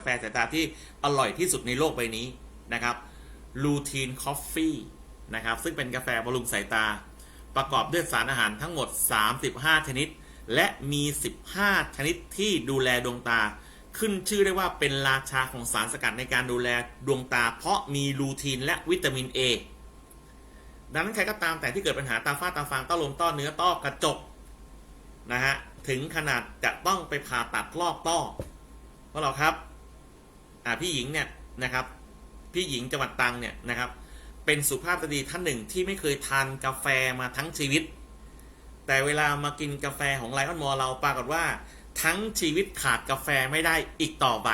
กาแฟสายตาที่อร่อยที่สุดในโลกใบนี้นะครับลูทีนคอฟฟี่นะครับซึ่งเป็นกาแฟบำรุงสายตา ประกอบด้วยสารอาหารทั้งหมด 35 ชนิด และมี 15 ชนิดที่ดูแลดวงตา ขึ้นชื่อได้ว่าเป็นราชาของสารสกัดในการดูแลดวงตา เพราะมีลูทีนและวิตามิน A ดังนั้นใครก็ตามแต่ที่เกิดปัญหาตาฝ้าตาฟางต้อลมต้อเนื้อต้อกระจกนะฮะถึงขนาดจะต้องไปผ่าตัดลอกต้อเพราะเราครับ พี่หญิงเนี่ยนะครับ พี่หญิงจังหวัดตรังเนี่ยนะครับ เป็นสุภาพสตรีท่านหนึ่งที่ไม่เคยทานกาแฟมาทั้งชีวิต แต่เวลามากินกาแฟของไลออนมอเราปรากฏว่าทั้งชีวิตขาดกาแฟไม่ได้อีกต่อไป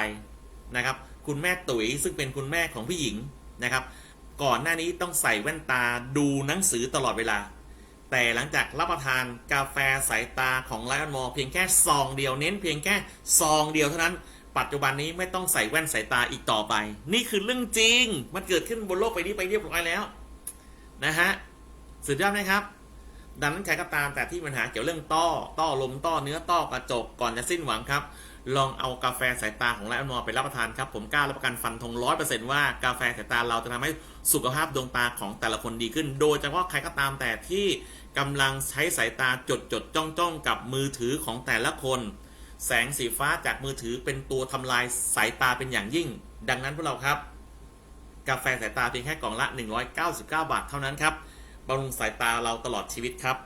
นะครับ คุณแม่ตุ๋ยซึ่งเป็นคุณแม่ของพี่หญิงนะครับ ก่อนหน้านี้ต้องใส่แว่นตาดูหนังสือตลอดเวลา แต่หลังจากรับประทานกาแฟสายตาของไลออนมอเพียงแค่ซองเดียวเน้นเพียงแค่ซองเดียวเท่านั้น ปัจจุบันนี้ไม่ต้องใส่แว่นสายตาอีกต่อไป นี่คือเรื่องจริง มันเกิดขึ้นบนโลกใบนี้ไปเรียบร้อยแล้วนะฮะสุดยอดไหมครับ ดังนั้นใครก็ตามแต่ที่มีปัญหาเกี่ยวเรื่องต้อ ต้อลมต้อเนื้อต้อกระจกก่อนจะสิ้นหวังครับ ลองเอากาแฟสายตาของไลออนมอไปรับประทานครับผมกล้ารับประกันฟันธงร้อยเปอร์เซ็นต์ว่ากาแฟสายตาเราจะทำให้สุขภาพดวงตาของแต่ละคนดีขึ้น โดยเฉพาะใครก็ตามแต่ที่กำลังใช้สายตาจดจดจ้องจ้องกับมือถือของแต่ละคน แสงสีฟ้าจากมือถือเป็นตัวทำลายสายตาเป็นอย่างยิ่ง ดังนั้นพวกเราครับ กาแฟสายตาเพียงแค่กล่องละ 199 บาทเท่านั้นครับบำรุงสายตาเราตลอดชีวิตครับ